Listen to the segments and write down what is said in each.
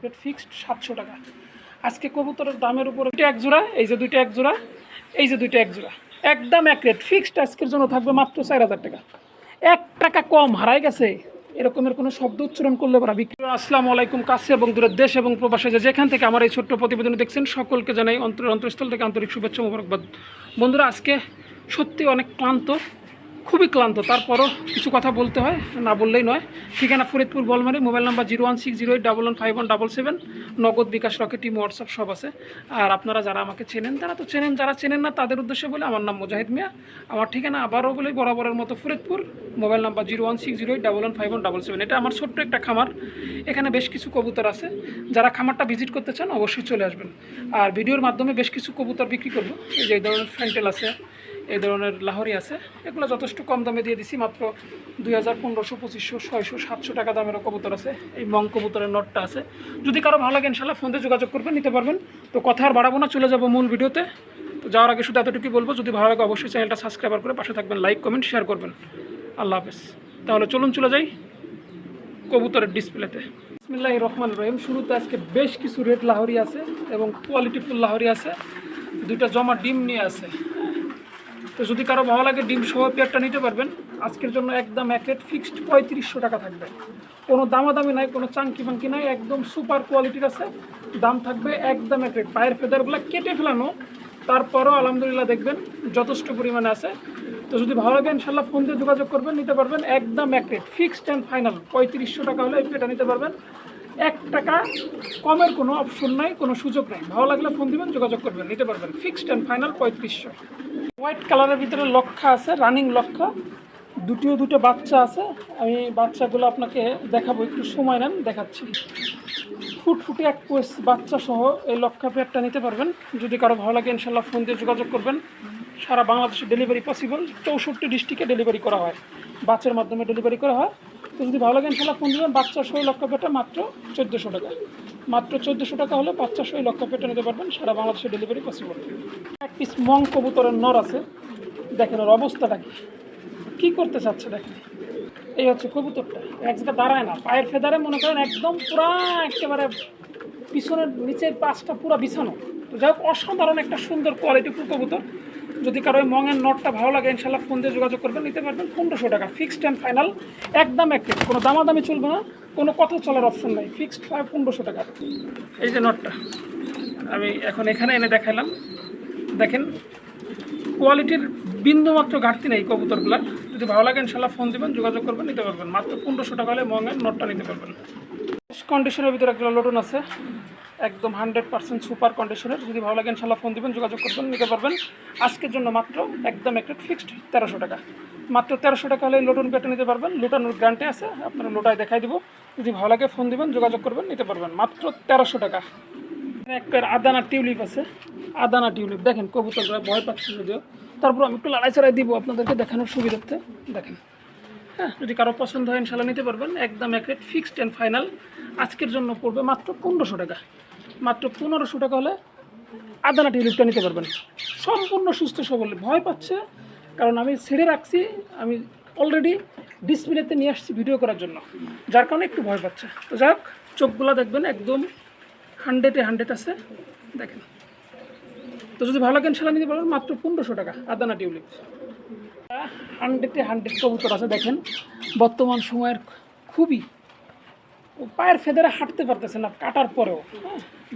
Plate fixed সাতশো টাকা। আজকে কবুতরের দামের উপর দুইটা এক জোড়া, এই যে দুইটা এক জোড়া, এই যে দুইটা এক জোড়া। একদম এক রেট ফিক্সড আজকের জন্য থাকবে মাত্র চার হাজার টাকা। এক টাকা কম হারাই গেছে। এরকমের কোনো শব্দ উচ্চারণ করলে পারা বিক্রি আসসালামু আলাইকুম, কাছে এবং দূরের দেশ এবং প্রবাসে যে যেখান থেকে আমার এই ছোট্ট প্রতিবেদন দেখছেন, সকলকে জানাই অন্তর অন্তরস্থল থেকে আন্তরিক শুভেচ্ছা মোবারকবাদ। বন্ধুরা, আজকে সত্যি অনেক ক্লান্ত খুবই ক্লান্ত। তারপরও কিছু কথা বলতে হয়, না বললেই নয়। ঠিকানা Faridpur Bolmari, mobile number zero one six zero eight double one five one double seven, Nagad bKash Rocket team WhatsApp সব আছে। আর আপনারা যারা আমাকে চেনেন, তারা তো চেনেন, যারা চেনেন না তাদের উদ্দেশ্যে বলে, আমার নাম মুজাহিদ মিয়া। আমার ঠিকানা আবারও বলে, বরাবরের মতো Faridpur, mobile number zero one six zero eight double one five one double seven. এটা আমার ছোট্ট একটা খামার। এখানে বেশ কিছু কবুতর আছে। যারা খামারটা ভিজিট করতে চান, অবশ্যই চলে আসবেন। আর ভিডিওর মাধ্যমে বেশ কিছু কবুতর বিক্রি করব। এই যে ধরনের ফ্যান্টেল আছে এই ধরনের লাহরি আছে। এগুলো যথেষ্ট কম দামে দিয়ে দিছি, মাত্র দুই হাজার পনেরোশো, পঁচিশশো, ছয়শো, সাতশো টাকা দামেরও কবুতর আছে। এই মং কবুতরের নটটা আছে। যদি কারও ভালো লাগে ইনশাল্লাহ ফোনে যোগাযোগ করবেন, নিতে পারবেন। তো কথা আর বাড়াবো না, চলে যাব মূল ভিডিওতে। তো যাওয়ার আগে শুধু এতটুকুই বলব, যদি ভালো লাগে অবশ্যই চ্যানেলটা সাবস্ক্রাইবার করে পাশে থাকবেন লাইক কমেন্ট শেয়ার করবেন। আল্লাহ হাফেজ। তাহলে চলুন, চলে যাই কবুতরের ডিসপ্লেতে। বিসমিল্লাহ রহমান রহিম। শুরুতে আজকে বেশ কিছু রেড লাহরি আছে এবং কোয়ালিটিফুল লাহরি আছে। দুইটা জমা ডিম নিয়ে আছে। তো যদি কারও ভালো লাগে, ডিম সহ পেয়ারটা নিতে পারবেন। আজকের জন্য একদম এক রেট ফিক্সড পঁয়ত্রিশশো টাকা থাকবে। কোনো দামাদামি নাই, কোনো চাঙ্কি ফাঙ্কি নাই, একদম সুপার কোয়ালিটির আছে। দাম থাকবে একদম এক রেট পায়ের ফেদারগুলো কেটে ফেলানো, তারপরও আলহামদুলিল্লাহ দেখবেন যথেষ্ট পরিমাণে আছে। তো যদি ভালো লাগে ইনশাল্লাহ ফোন দিয়ে যোগাযোগ করবেন, নিতে পারবেন একদম এক রেট ফিক্সড অ্যান্ড ফাইনাল পঁয়ত্রিশশো টাকা হলে এই পেটা নিতে পারবেন। এক টাকা কমের কোনো অপশন নাই, কোনো সুযোগ নাই। ভালো লাগলে ফোন দিবেন, যোগাযোগ করবেন, নিতে পারবেন। ফিক্সড অ্যান্ড ফাইনাল পঁয়ত্রিশশো। হোয়াইট কালারের ভিতরে লক্ষা আছে রানিং লক্ষা দুটিও দুটো বাচ্চা আছে। আমি বাচ্চাগুলো আপনাকে দেখাবো, একটু সময় নেন, দেখাচ্ছি। ফুটফুটে এক কোয়েস বাচ্চা সহ এই লক্ষা পেয়ারটা নিতে পারবেন। যদি কারও ভালো লাগে ইনশাল্লাহ ফোন দিয়ে যোগাযোগ করবেন। সারা বাংলাদেশে ডেলিভারি পসিবল চৌষট্টি ডিস্ট্রিক্টে ডেলিভারি করা হয়। বাচ্চার মাধ্যমে ডেলিভারি করা হয়। তো যদি ভালো লাগে ইনশাল্লাহ ফোন দেবেন। বাচ্চা সহ লক্ষ পেটা মাত্র চোদ্দোশো টাকা। মাত্র চোদ্দোশো টাকা হলে বাচ্চা সহ লক্ষ পেটে নিতে পারবেন। সারা বাংলাদেশে ডেলিভারি পসিবল এক পিস মং কবুতরের নর আছে। দেখেন ওর অবস্থাটা কি? কী করতে চাচ্ছে দেখেন। এই হচ্ছে কবুতরটা। এক জায়গায় দাঁড়ায় না। পায়ের ফেদারে মনে করেন একদম পুরা একেবারে পিছনের নিচের পাশটা পুরো বিছানো। তো যাই হোক, অসাধারণ একটা সুন্দর কোয়ালিটিফুল কবুতর। যদি কারও মঙের নটটা ভালো লাগে, ইনশাল্লাহ ফোন দিয়ে যোগাযোগ করবেন। নিতে পারবেন পনেরোশো টাকা। ফিক্সড অ্যান্ড ফাইনাল একদম একটি কোনো দামাদামি চলবে না, কোনো কথা চলার অপশন নাই। ফিক্সড ফাইভ পনেরোশো টাকা। এই যে নটটা, আমি এখন এখানে এনে দেখালাম। দেখেন, কোয়ালিটির বিন্দুমাত্র ঘাটতি নেই কবুতরগুলার। যদি ভালো লাগে, ইনশাল্লাহ ফোন দেবেন, যোগাযোগ করবেন, নিতে পারবেন। মাত্র পনেরোশো টাকা হলে মঙের নটটা নিতে পারবেন। কন্ডিশনের ভিতরে একটা লটন আছে। একদম হান্ড্রেড পার্সেন্ট সুপার কন্ডিশনের। যদি ভালো লাগে ইনশাল্লাহ ফোন দেবেন, যোগাযোগ করবেন, নিতে পারবেন। আজকের জন্য মাত্র একদম একটা ফিক্সড তেরোশো টাকা। মাত্র তেরোশো টাকা হলে লোটন পেটে নিতে পারবেন। লোটানোর গ্রান্টে আছে, আপনারা লোটায় দেখাই দেবো। যদি ভালো লাগে ফোন দেবেন, যোগাযোগ করবেন, নিতে পারবেন। মাত্র তেরোশো টাকা। একটা আদানা টিউলিপ আছে। Adana tulip. দেখেন কবুতররা ভয় পাচ্ছে যদিও। তারপর আমি একটু লড়াই চড়াই দিব আপনাদেরকে দেখানোর সুবিধার্থে। দেখেন হ্যাঁ যদি কারও পছন্দ হয় ইনশাল্লাহ নিতে পারবেন। একদম এক রেট ফিক্সড অ্যান্ড ফাইনাল আজকের জন্য পড়বে মাত্র পনেরোশো টাকা। মাত্র পনেরোশো টাকা হলে আদানা টিউলিপটা নিতে পারবেন। সম্পূর্ণ সুস্থ সবল, ভয় পাচ্ছে, কারণ আমি ছেড়ে রাখছি, আমি অলরেডি ডিসপ্লেতে নিয়ে আসছি ভিডিও করার জন্য। যার কারণে একটু ভয় পাচ্ছে। তো যাই হোক, চোখগুলো দেখবেন, একদম হান্ড্রেডে হান্ড্রেড আছে। দেখেন। তো যদি ভালো লাগে ইনশাল্লাহ নিতে পারবেন, মাত্র পনেরোশো টাকা আদানা টিউলিপ। হান্ড্রেডে হান্ড্রেড কবুতর আছে, দেখেন। বর্তমান সময়ের খুবই পায়ের ফেদারে হাঁটতে পারতেছে না, কাটার পরেও।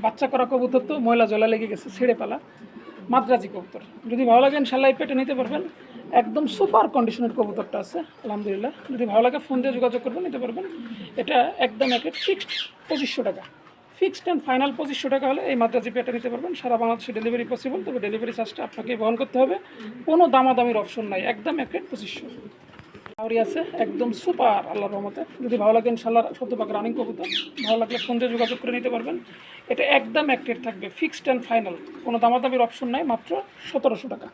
বাচ্চা করা কবুতর তো ময়লা জলা লেগে গেছে, ছেড়ে পালা। মাদ্রাজি কবুতর। যদি ভালো লাগে ইনশাল্লাহ পেটে নিতে পারবেন। একদম সুপার কন্ডিশনের কবুতরটা আছে, আলহামদুলিল্লাহ। যদি ভালো লাগে ফোন দিয়ে যোগাযোগ করবেন, নিতে পারবেন। এটা একদম একে ফিক্সড পঁচিশশো টাকা। ফিক্সড অ্যান্ড ফাইনাল পঁচিশশো টাকা হলে এই মাদ্রাজি পেটা নিতে পারবেন। সারা বাংলাদেশে ডেলিভারি পসিবল তবে ডেলিভারি চার্জটা আপনাকে বহন করতে হবে। কোনো দামাদামির অপশন নাই, একদম এক পঁচিশশো আউরি আছে, একদম সুপার, আল্লাহর রহমতে। যদি ভালো লাগে ইনশাল্লাহ শতভাগ রানিং কবুতর। ভালো লাগলে ফোন দিয়ে যোগাযোগ করে নিতে পারবেন। এটা একদম এক রেট থাকবে ফিক্সড অ্যান্ড ফাইনাল কোনো দামাদামির অপশন নাই, মাত্র সতেরোশো টাকা।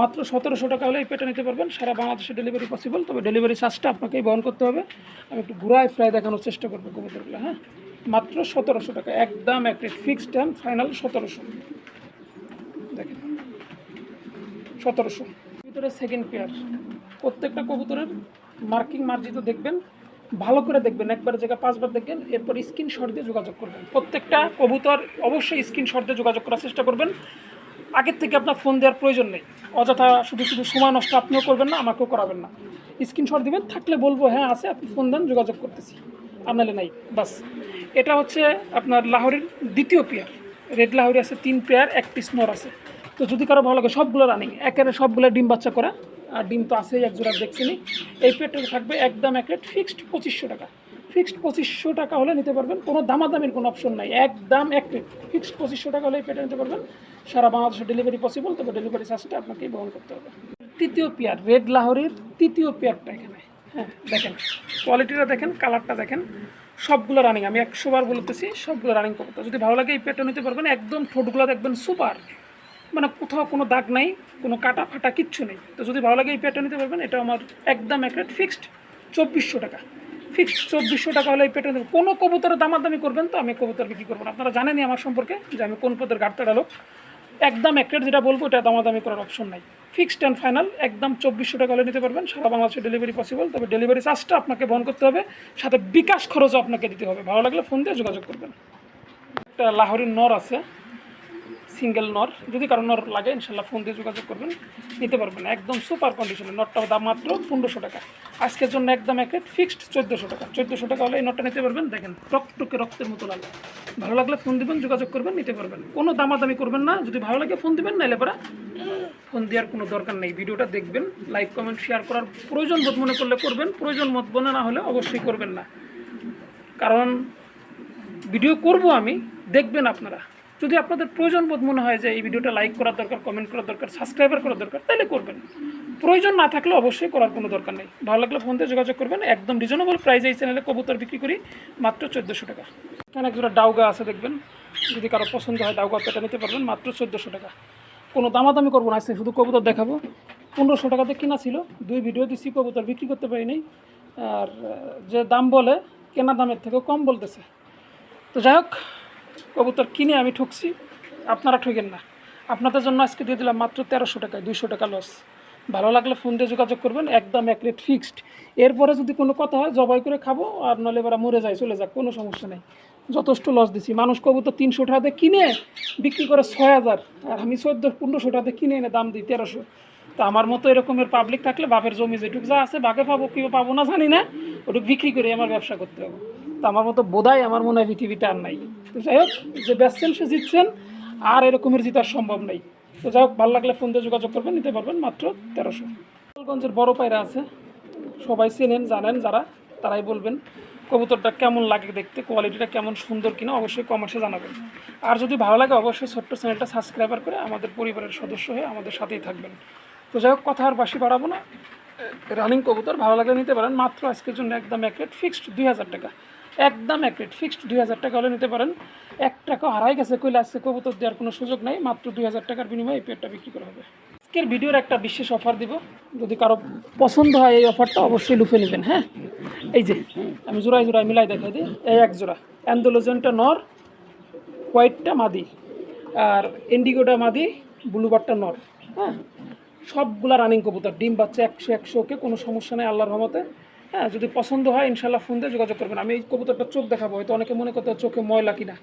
মাত্র সতেরোশো টাকা হলে এই পেটা নিতে পারবেন। সারা বাংলাদেশে ডেলিভারি পসিবল তবে ডেলিভারি চার্জটা আপনাকেই বহন করতে হবে। আমি একটু ঘুরায় ফ্রায় দেখানোর চেষ্টা করব কবুতরগুলো হ্যাঁ? মাত্র সতেরোশো টাকা, একদম এক রেট ফিক্সড অ্যান্ড ফাইনাল সতেরোশো। দেখেন। সতেরোশো। ভিতরে সেকেন্ড পেয়ার প্রত্যেকটা কবুতরের মার্কিং মার্জিত দেখবেন, ভালো করে দেখবেন, একবার জায়গা পাঁচবার দেখবেন, এরপর স্ক্রিনশট দিয়ে যোগাযোগ করবেন। প্রত্যেকটা কবুতর অবশ্যই স্ক্রিনশট দিয়ে যোগাযোগ করার চেষ্টা করবেন। আগের থেকে আপনার ফোন দেওয়ার প্রয়োজন নেই। অযথা শুধু শুধু সময় নষ্ট আপনিও করবেন না, আমাকেও করাবেন না। স্ক্রিনশট দিবেন, থাকলে বলব হ্যাঁ আছে, আপনি ফোন দেন, যোগাযোগ করতেছি। আপনালে নাই। বাস। এটা হচ্ছে আপনার লাহোরের দ্বিতীয় পেয়ার রেড লাহোরি আছে তিন পেয়ার এক পিস নর আছে। তো যদি কারও ভালো লাগে, সবগুলো রানিং একেবারে সবগুলো ডিম বাচ্চা করা। আর ডিম তো আছেই, এক জোড়া দেখছিনি এই পেয়ারটা থাকবে একদম এক রেট ফিক্সড পঁচিশশো টাকা। ফিক্সড পঁচিশশো টাকা হলে নিতে পারবেন, কোনো দামাদামির কোনো অপশন নাই, একদম এক রেট ফিক্সড পঁচিশশো টাকা হলে এই পেয়ারটা নিতে পারবেন। সারা বাংলাদেশে ডেলিভারি পসিবল তবে ডেলিভারি চার্জটা আপনাকেই বহন করতে হবে। তৃতীয় পেয়ার রেড লাহোরির তৃতীয় পেয়ারটা এখানে। হ্যাঁ দেখেন কোয়ালিটিটা দেখেন কালারটা দেখেন, সবগুলো রানিং আমি একশোবার বলতেছি, সবগুলো রানিং করতে যদি ভালো লাগে এই পেয়ারটা নিতে পারবেন, একদম ঠোঁটগুলো দেখবেন সুপার মানে কোথাও কোনো দাগ নাই, কোনো কাটা ফাটা কিচ্ছু নেই। তো যদি ভালো লাগে এই পেয়ারটা নিতে পারবেন, এটা আমার একদম এক রেট ফিক্সড চব্বিশশো টাকা। ফিক্সড চব্বিশশো টাকা হলে এই নেবেন কোনো কবুতরের দামাদামি করবেন তো, আমি কবুতর বিক্রি করব আপনারা জানেনই আমার সম্পর্কে যে আমি কোন পদের গাড়তাড়া লোক। একদম এক রেট যেটা বলব এটা দামাদামি করার অপশন নাই। ফিক্সড অ্যান্ড ফাইনাল একদম চব্বিশশো টাকা হলে নিতে পারবেন। সারা বাংলাদেশে ডেলিভারি পসিবল তবে ডেলিভারি চার্জটা আপনাকে বহন করতে হবে। সাথে বিকাশ খরচও আপনাকে দিতে হবে। ভালো লাগলে ফোন দিয়ে যোগাযোগ করবেন। একটা লাহোরির নর আছে। সিঙ্গেল নর যদি কারও নর লাগে, ইনশাল্লাহ ফোন দিয়ে যোগাযোগ করবেন, নিতে পারবেন। একদম সুপার কন্ডিশনে নটটার দাম মাত্র পনেরোশো টাকা। আজকের জন্য একদম এক রেট ফিক্সড চোদ্দোশো টাকা। চোদ্দোশো টাকা হলে এই নটটা নিতে পারবেন। দেখেন, টকটকে রক্তের মতো লাগে ভালো লাগলে ফোন দিবেন, যোগাযোগ করবেন, নিতে পারবেন। কোনো দামাদামি করবেন না। যদি ভালো লাগে ফোন দিবেন, নাইলে পরা ফোন দেওয়ার কোনো দরকার নেই। ভিডিওটা দেখবেন লাইক কমেন্ট শেয়ার করার প্রয়োজন বোধ মনে করলে করবেন। প্রয়োজন মত মনে না হলে অবশ্যই করবেন না। কারণ ভিডিও করব আমি, দেখবেন আপনারা। যদি আপনাদের প্রয়োজন বোধ মনে হয় যে এই ভিডিওটা লাইক করার দরকার কমেন্ট করার দরকার সাবস্ক্রাইবার করার দরকার, তাহলে করবেন। প্রয়োজন না থাকলে অবশ্যই করার কোনো দরকার নেই। ভালো লাগলে ফোন দিয়ে যোগাযোগ করবেন। একদম রিজনেবল প্রাইসে এই চ্যানেলে কবুতর বিক্রি করি, মাত্র চোদ্দোশো টাকা। এখানে একজোড়া ডাউগা আছে দেখবেন। যদি কারও পছন্দ হয় ডাউগা পেটা নিতে পারবেন, মাত্র চোদ্দোশো টাকা। কোনো দামাদামি করব না, আজকে শুধু কবুতর দেখাবো। পনেরোশো টাকাতে কিনা ছিল, দুই ভিডিও দিচ্ছি কবুতর বিক্রি করতে পারি নাই। আর যে দাম বলে, কেনা দামের থেকেও কম বলতেছে। তো যাই হোক কবুতর কিনে আমি ঠকছি, আপনারা ঠকেন না। আপনাদের জন্য আজকে দিয়ে দিলাম মাত্র তেরোশো টাকায়, দুইশো টাকা লস ভালো লাগলে ফোন দিয়ে যোগাযোগ করবেন, একদম এক রেট ফিক্সড এরপরে যদি কোনো কথা হয়, জবাই করে খাব, আর নলে এবার মরে যায় চলে যাক, কোনো সমস্যা নেই। যথেষ্ট লস দিছি। মানুষ কবুতর তিনশো টাকাতে কিনে, বিক্রি করে ছয় হাজার, আর আমি চোদ্দ, পনেরোশো টাকাতে কিনে এনে দাম দিই তেরোশো। তো আমার মতো এরকমের পাবলিক থাকলে বাপের জমি যেটুকু যা আছে, বাঘে পাবো, কি পাবো না জানি না, ওটুকু বিক্রি করে আমার ব্যবসা করতে হবে। তো আমার মতো বোধাই আমার মনে হয় পৃথিবীতে আর নাই। তো যাই হোক, যে বেচছেন সে জিতছেন, আর এরকমের জিতার সম্ভব নেই। তো যাই হোক, ভালো লাগলে ফোন দিয়ে যোগাযোগ করবেন, নিতে পারবেন মাত্র তেরোশো। গোপালগঞ্জের বড় পায়রা আছে, সবাই চেনেন, জানেন যারা, তারাই বলবেন, কবুতরটা কেমন লাগে দেখতে কোয়ালিটিটা কেমন সুন্দর কিনা, অবশ্যই কমার্সে জানাবেন। আর যদি ভালো লাগে, অবশ্যই ছোট্ট চ্যানেলটা সাবস্ক্রাইবার করে আমাদের পরিবারের সদস্য হয়ে আমাদের সাথেই থাকবেন। তো যাই হোক, কথা আর বাসি বাড়াবো না। রানিং কবুতর, ভালো লাগলে নিতে পারেন। মাত্র আজকের জন্য একদম এক ফিক্সড দুই হাজার টাকা। একদম এক রেট ফিক্সড দুই হাজার টাকা হলে নিতে পারেন। এক টাকা হারাই গেছে, কইলে আজকে কবুতর দেওয়ার কোনো সুযোগ নাই, মাত্র দুই হাজার টাকার বিনিময়ে এই পেটটা বিক্রি করা হবে। আজকের ভিডিওর একটা বিশেষ অফার দিব। যদি কারও পছন্দ হয় এই অফারটা অবশ্যই লুফে নেবেন হ্যাঁ? এই যে, আমি জোড়ায় জোড়ায় মিলাই দেখাই দিই। এই এক জোড়া। অ্যান্ডোলোজেনটা নর হোয়াইটটা মাদি। আর ইন্ডিগোটা মাদি ব্লুবারটা নর হ্যাঁ? সবগুলা রানিং কবুতর, ডিম বাচ্চা একশো একশো ওকে, কোনো সমস্যা নেই, আল্লাহর রহমতে। হ্যাঁ যদি পছন্দ হয়, ইনশাল্লাহ ফোন দিয়ে যোগাযোগ করবেন। আমি এই কবুতরটা চোখ দেখাবো, হয়তো অনেকে মনে করতে চোখে ময়লা কিনা।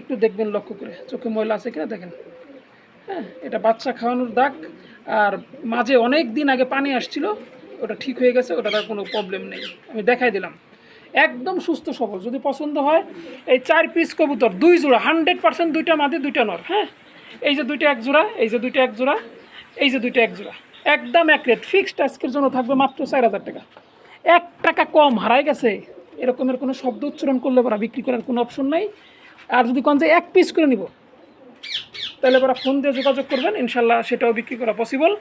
একটু দেখবেন লক্ষ্য করে, চোখে ময়লা আছে কিনা দেখেন। হ্যাঁ এটা বাচ্চা খাওয়ানোর দাগ, আর মাঝে অনেক দিন আগে পানি আসছিল, ওটা ঠিক হয়ে গেছে ওটা তার কোনো প্রবলেম নেই। আমি দেখাই দিলাম। একদম সুস্থ সবল, যদি পছন্দ হয়, এই চার পিস কবুতর, দুই জোড়া হান্ড্রেড পার্সেন্ট দুইটা মাঝে দুইটা নর হ্যাঁ? এই যে দুইটা এক জোড়া, এই যে দুইটা এক জোড়া, এই যে দুইটা এক জোড়া। একদম এক রেট ফিক্সড আজকের জন্য থাকবে মাত্র চার হাজার টাকা। এক টাকা কম হারাই গেছে। এরকমের কোনো শব্দ উচ্চারণ করলে পরা বিক্রি করার কোনো অপশন নাই। আর যদি কোন যে এক পিস করে নিব, তাহলে পরে ফোন দিয়ে যোগাযোগ করবেন, ইনশাল্লাহ সেটাও বিক্রি করা পসিবল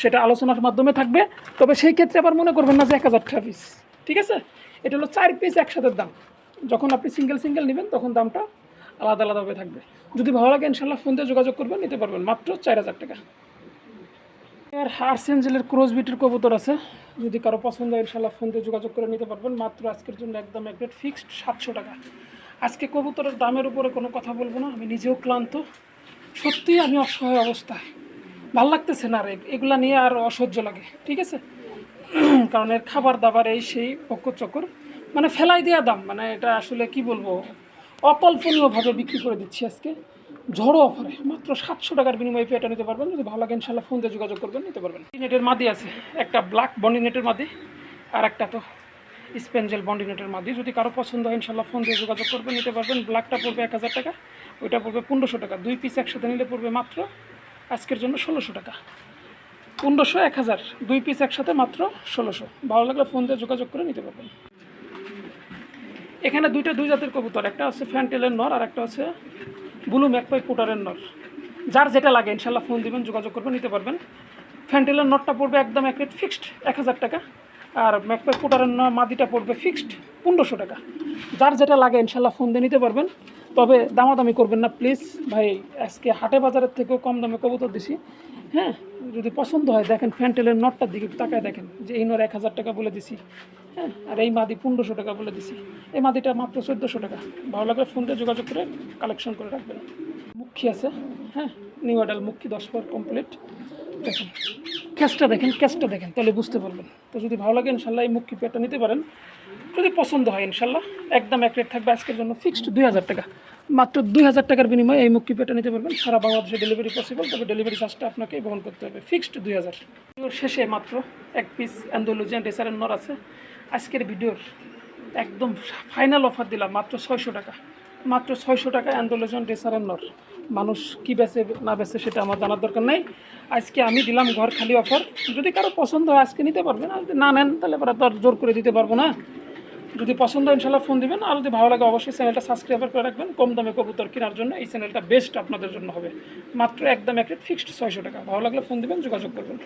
সেটা আলোচনার মাধ্যমে থাকবে। তবে সেই ক্ষেত্রে আবার মনে করবেন না যে এক হাজার টাকা পিস ঠিক আছে? এটা হলো চার পিস একসাথে দাম। যখন আপনি সিঙ্গেল সিঙ্গেল নেবেন, তখন দামটা আলাদা আলাদাভাবে থাকবে। যদি ভালো লাগে, ইনশাল্লাহ ফোন দিয়ে যোগাযোগ করবেন, নিতে পারবেন। মাত্র চার হাজার টাকা। আর আর্সেঞ্জেলের ক্রোজ বিটের কবুতর আছে। যদি কারও পছন্দ হয় ইনশাল্লাহ ফোন দিয়ে যোগাযোগ করে নিতে পারবেন। মাত্র আজকের জন্য একদম এক রেট ফিক্সড সাতশো টাকা। আজকে কবুতরের দামের উপরে কোনো কথা বলব না। আমি নিজেও ক্লান্ত। সত্যিই আমি অসহায় অবস্থায়। ভালো লাগতেছে না আর এগুলা নিয়ে আর অসহ্য লাগে। ঠিক আছে? কারণ এর খাবার দাবার এই সেই পক্ষ চক্কর মানে ফেলাই দেওয়া দাম। মানে এটা আসলে কি বলব? অকল্পনীয়ভাবে বিক্রি করে দিচ্ছি আজকে। ঝড়ো অফারে, মাত্র সাতশো টাকার বিনিময়ে পেটা নিতে পারবেন। যদি ভালো লাগে ইনশাল্লাহ ফোন দিয়ে যোগাযোগ করবেন, নিতে পারবেন। নেটের মাদি আছে, একটা ব্ল্যাক বন্ডি নেটের মাদি, আর একটা তো স্পেঞ্জেল বন্ডি নেটের মাদি। যদি কারও পছন্দ হয় ইনশাল্লাহ ফোন দিয়ে যোগাযোগ করবেন, নিতে পারবেন। ব্ল্যাকটা পড়বে এক হাজার টাকা, ওইটা পড়বে পনেরোশো টাকা। দুই পিস একসাথে নিলে পড়বে মাত্র আজকের জন্য ষোলোশো টাকা। পনেরোশো, এক হাজার। দুই পিস একসাথে মাত্র ষোলোশো। ভালো লাগলে ফোন দিয়ে যোগাযোগ করে নিতে পারবেন। এখানে দুইটা দুই জাতের কবুতর, একটা হচ্ছে ফ্যান্টেলের নর, আর একটা হচ্ছে ব্লু ম্যাকপাই কোটারের নর যার যেটা লাগে, ইনশাল্লাহ ফোন দিবেন, যোগাযোগ করবেন, নিতে পারবেন। ফ্যান্টেলের নটটা পড়বে একদম এক রেট ফিক্সড এক হাজার টাকা। আর ম্যাকপাই কোটারের ন মাদিটা পড়বে ফিক্সড পনেরোশো টাকা। যার যেটা লাগে, ইনশাল্লাহ ফোন দিয়ে নিতে পারবেন। তবে দামাদামি করবেন না প্লিজ ভাই, আজকে হাটে বাজারের থেকেও কম দামে কবুতর দিছি। হ্যাঁ যদি পছন্দ হয়, দেখেন ফ্যান্টেলের নটটার দিকে তাকায় দেখেন, যে এই নর এক হাজার টাকা বলে দিছি। হ্যাঁ আর এই মাদি পনেরোশো টাকা বলে দিছি। এই মাদিটা মাত্র চোদ্দোশো টাকা। ভালো লাগলে ফোন দিয়ে যোগাযোগ করে কালেকশন করে রাখবেন। মুখী আছে হ্যাঁ? নিউ অ্যাডাল মুখী দশ পর কমপ্লিট দেখেন ক্যাশটা দেখেন ক্যাশটা দেখেন, তাহলে বুঝতে পারবেন। তো যদি ভালো লাগে ইনশাল্লাহ এই মুখী পেটটা নিতে পারেন। যদি পছন্দ হয় ইনশাল্লাহ, একদম এক রেট থাকবে আজকের জন্য ফিক্সড দুই হাজার টাকা। মাত্র দুই হাজার টাকার বিনিময়ে এই মুক্তি পেটা নিতে পারবেন। সারা বাংলাদেশে ডেলিভারি পসিবল তবে ডেলিভারি চার্জটা আপনাকে বহন করতে হবে। ফিক্সড দুই হাজার। শেষে মাত্র এক পিস অ্যান্ডোলজিয়ান ডেসারের নর আছে। আজকের ভিডিওর একদম ফাইনাল অফার দিলাম, মাত্র ছয়শো টাকা। মাত্র ছয়শো টাকা অ্যান্ডোলজিয়ান ডেসারের নর। মানুষ কি বেচে না বেচে সেটা আমার জানার দরকার নেই। আজকে আমি দিলাম ঘর খালি অফার যদি কারও পছন্দ হয় আজকে নিতে পারবেন, আর যদি না নেন, তাহলে পরে তো জোর করে দিতে পারব না। যদি পছন্দ ইনশাল্লাহ ফোন দিবেন, আর যদি ভালো লাগে অবশ্যই চ্যানেলটা সাবস্ক্রাইব করে রাখবেন। কম দামে কবুতর কেনার জন্য এই চ্যানেলটা বেস্ট আপনাদের জন্য হবে। মাত্র একদম এক ফিক্সড ছয়শো টাকা। ভালো লাগলে ফোন দিবেন, যোগাযোগ করবেন।